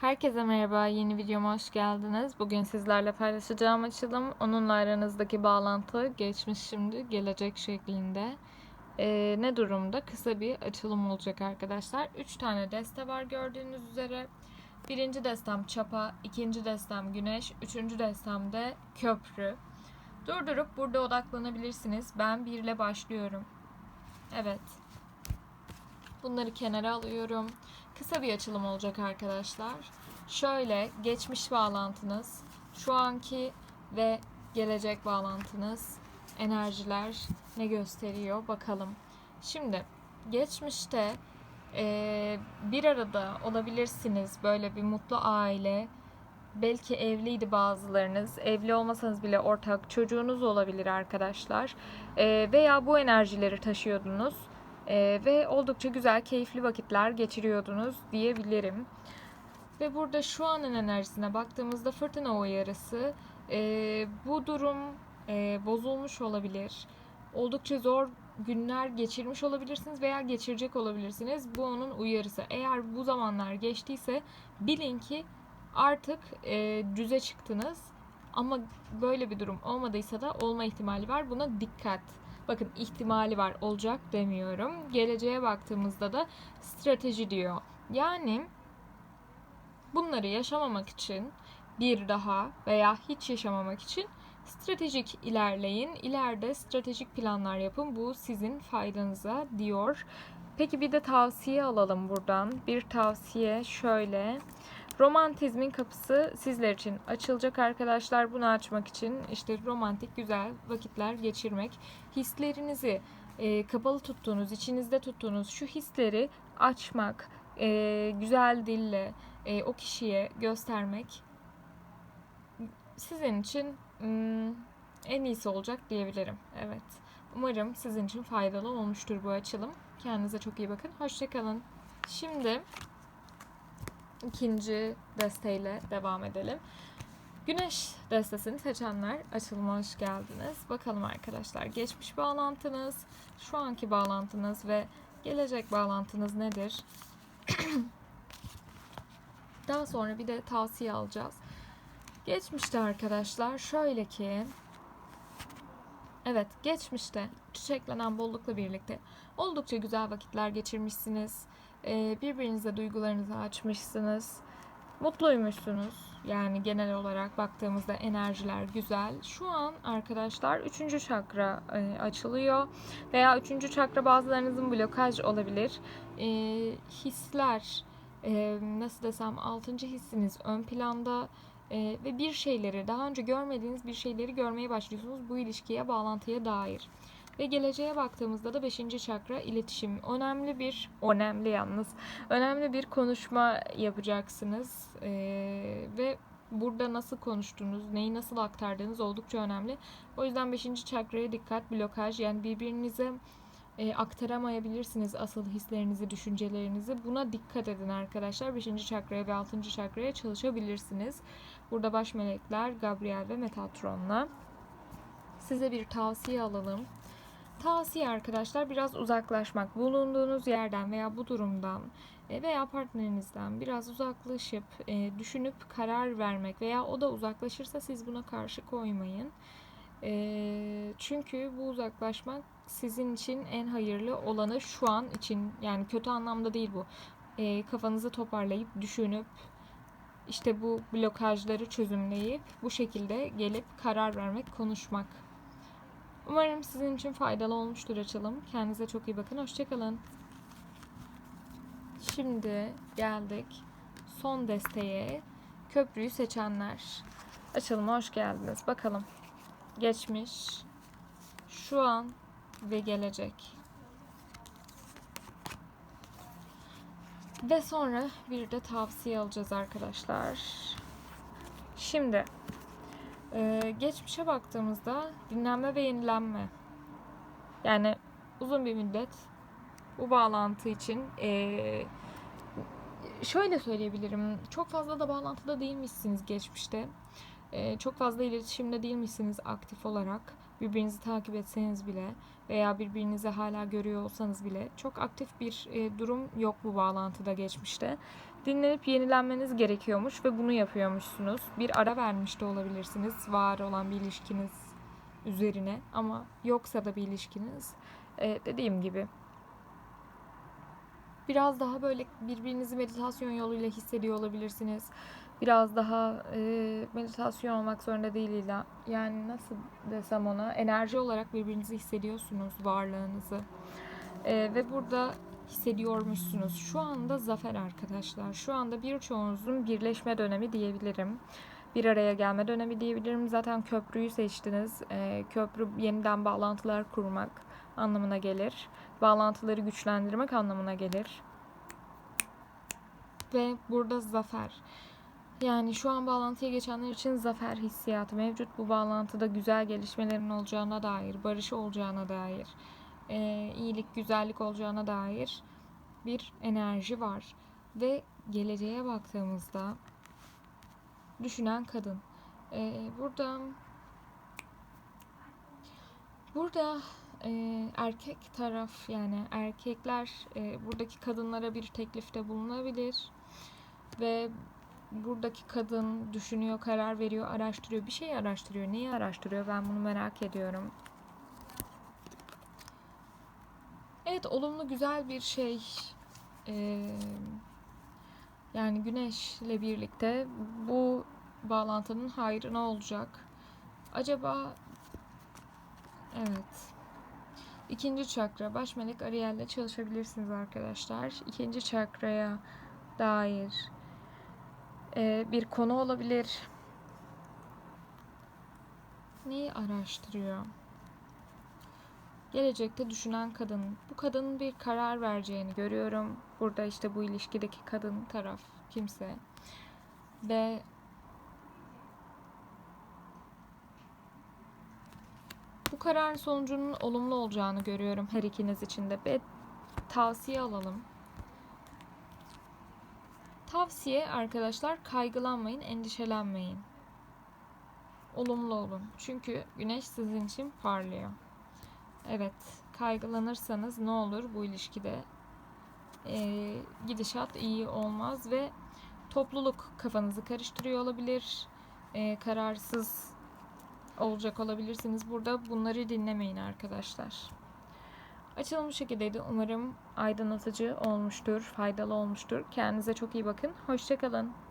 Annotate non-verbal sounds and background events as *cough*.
Herkese merhaba, yeni videoma hoş geldiniz. Bugün sizlerle paylaşacağım açılım, onunla aranızdaki bağlantı geçmiş şimdi gelecek şeklinde. Ee, ne durumda? Kısa bir açılım olacak arkadaşlar. 3 tane deste var gördüğünüz üzere. Birinci destem çapa, ikinci destem güneş, üçüncü destem de köprü. Durdurup burada odaklanabilirsiniz. Ben 1 ile başlıyorum. Evet. Bunları kenara alıyorum. Kısa bir açılım olacak arkadaşlar. Şöyle geçmiş bağlantınız, şu anki ve gelecek bağlantınız, enerjiler ne gösteriyor bakalım. Şimdi geçmişte eee, bir arada olabilirsiniz böyle bir mutlu aile. Belki evliydi bazılarınız. Evli olmasanız bile ortak çocuğunuz olabilir arkadaşlar. Eee, veya bu enerjileri taşıyordunuz. Ee, ve oldukça güzel, keyifli vakitler geçiriyordunuz diyebilirim. Ve burada şu anın enerjisine baktığımızda fırtına uyarısı. Ee, bu durum e, bozulmuş olabilir. Oldukça zor günler geçirmiş olabilirsiniz veya geçirecek olabilirsiniz. Bu onun uyarısı. Eğer bu zamanlar geçtiyse bilin ki artık e, düze çıktınız. Ama böyle bir durum olmadıysa da olma ihtimali var. Buna dikkat. Bakın ihtimali var olacak demiyorum. Geleceğe baktığımızda da strateji diyor. Yani bunları yaşamamak için bir daha veya hiç yaşamamak için stratejik ilerleyin. İleride stratejik planlar yapın. Bu sizin faydanıza diyor. Peki bir de tavsiye alalım buradan. Bir tavsiye şöyle. Romantizmin kapısı sizler için açılacak arkadaşlar. Bunu açmak için işte romantik güzel vakitler geçirmek, hislerinizi e, kapalı tuttuğunuz, içinizde tuttuğunuz şu hisleri açmak, e, güzel dille e, o kişiye göstermek sizin için mm, en iyisi olacak diyebilirim. Evet. Umarım sizin için faydalı olmuştur bu açılım. Kendinize çok iyi bakın. Hoşçakalın. Şimdi ikinci desteğiyle devam edelim. Güneş destesini seçenler açılıma hoş geldiniz. Bakalım arkadaşlar geçmiş bağlantınız, şu anki bağlantınız ve gelecek bağlantınız nedir? *clears throat* Daha sonra bir de tavsiye alacağız. Geçmişte arkadaşlar şöyle ki Evet, geçmişte çiçeklenen bollukla birlikte oldukça güzel vakitler geçirmişsiniz. Ee, birbirinize duygularınızı açmışsınız. Mutluymuşsunuz. Yani genel olarak baktığımızda enerjiler güzel. Şu an arkadaşlar 3. çakra e, açılıyor. Veya 3. çakra bazılarınızın blokaj olabilir. E, hisler, e, nasıl desem 6. hissiniz ön planda. Ee, ve bir şeyleri daha önce görmediğiniz bir şeyleri görmeye başlıyorsunuz bu ilişkiye bağlantıya dair. Ve geleceğe baktığımızda da 5. çakra iletişim. Önemli bir, önemli yalnız, önemli bir konuşma yapacaksınız. Ee, ve burada nasıl konuştuğunuz, neyi nasıl aktardığınız oldukça önemli. O yüzden 5. çakraya dikkat, blokaj yani birbirinize e, aktaramayabilirsiniz asıl hislerinizi, düşüncelerinizi. Buna dikkat edin arkadaşlar. 5. çakraya ve 6. çakraya çalışabilirsiniz. Burada baş melekler Gabriel ve Metatron'la. Size bir tavsiye alalım. Tavsiye arkadaşlar biraz uzaklaşmak. Bulunduğunuz yerden veya bu durumdan e, veya partnerinizden biraz uzaklaşıp e, düşünüp karar vermek veya o da uzaklaşırsa siz buna karşı koymayın. E, çünkü bu uzaklaşmak sizin için en hayırlı olanı şu an için yani kötü anlamda değil bu. Kafanızı toparlayıp düşünüp işte bu blokajları çözümleyip bu şekilde gelip karar vermek, konuşmak. Umarım sizin için faydalı olmuştur açılım. Kendinize çok iyi bakın. Hoşçakalın. Şimdi geldik son desteğe. Köprüyü seçenler. Açılıma hoş geldiniz. Bakalım. Geçmiş, şu an ve gelecek. Ve sonra bir de tavsiye alacağız arkadaşlar. Şimdi e, geçmişe baktığımızda dinlenme ve yenilenme. Yani uzun bir müddet bu bağlantı için e, şöyle söyleyebilirim. Çok fazla da bağlantıda değilmişsiniz geçmişte. E, çok fazla iletişimde değilmişsiniz aktif olarak. birbirinizi takip etseniz bile veya birbirinizi hala görüyor olsanız bile çok aktif bir e, durum yok bu bağlantıda geçmişte. Dinlenip yenilenmeniz gerekiyormuş ve bunu yapıyormuşsunuz. Bir ara vermiş de olabilirsiniz var olan bir ilişkiniz üzerine ama yoksa da bir ilişkiniz. E, dediğim gibi biraz daha böyle birbirinizi meditasyon yoluyla hissediyor olabilirsiniz. Biraz daha e, meditasyon olmak zorunda değil illa. Yani nasıl desem ona enerji olarak birbirinizi hissediyorsunuz varlığınızı. E, ve burada hissediyormuşsunuz. Şu anda zafer arkadaşlar. Şu anda birçoğunuzun birleşme dönemi diyebilirim. Bir araya gelme dönemi diyebilirim. Zaten köprüyü seçtiniz. E, köprü yeniden bağlantılar kurmak anlamına gelir. Bağlantıları güçlendirmek anlamına gelir. Ve burada zafer. Yani şu an bağlantıya geçenler için zafer hissiyatı mevcut. Bu bağlantıda güzel gelişmelerin olacağına dair, barış olacağına dair, e, iyilik, güzellik olacağına dair bir enerji var. Ve geleceğe baktığımızda düşünen kadın. E, burada burada e, erkek taraf yani erkekler e, buradaki kadınlara bir teklifte bulunabilir ve buradaki kadın düşünüyor, karar veriyor, araştırıyor. Bir şey araştırıyor. Neyi araştırıyor? Ben bunu merak ediyorum. Evet, olumlu güzel bir şey. Ee, yani güneşle birlikte bu bağlantının hayrına olacak. Acaba evet. İkinci çakra. Baş melek Ariel'le çalışabilirsiniz arkadaşlar. İkinci çakraya dair bir konu olabilir. Neyi araştırıyor? Gelecekte düşünen kadın. Bu kadının bir karar vereceğini görüyorum. Burada işte bu ilişkideki kadın taraf kimse. Ve bu kararın sonucunun olumlu olacağını görüyorum her ikiniz için de. Ve tavsiye alalım. Tavsiye arkadaşlar kaygılanmayın, endişelenmeyin. Olumlu olun. Çünkü güneş sizin için parlıyor. Evet, kaygılanırsanız ne olur bu ilişkide? Ee, gidişat iyi olmaz ve topluluk kafanızı karıştırıyor olabilir. Ee, kararsız olacak olabilirsiniz. Burada bunları dinlemeyin arkadaşlar. Açılım bu şekildeydi. Umarım aydınlatıcı olmuştur, faydalı olmuştur. Kendinize çok iyi bakın. Hoşçakalın.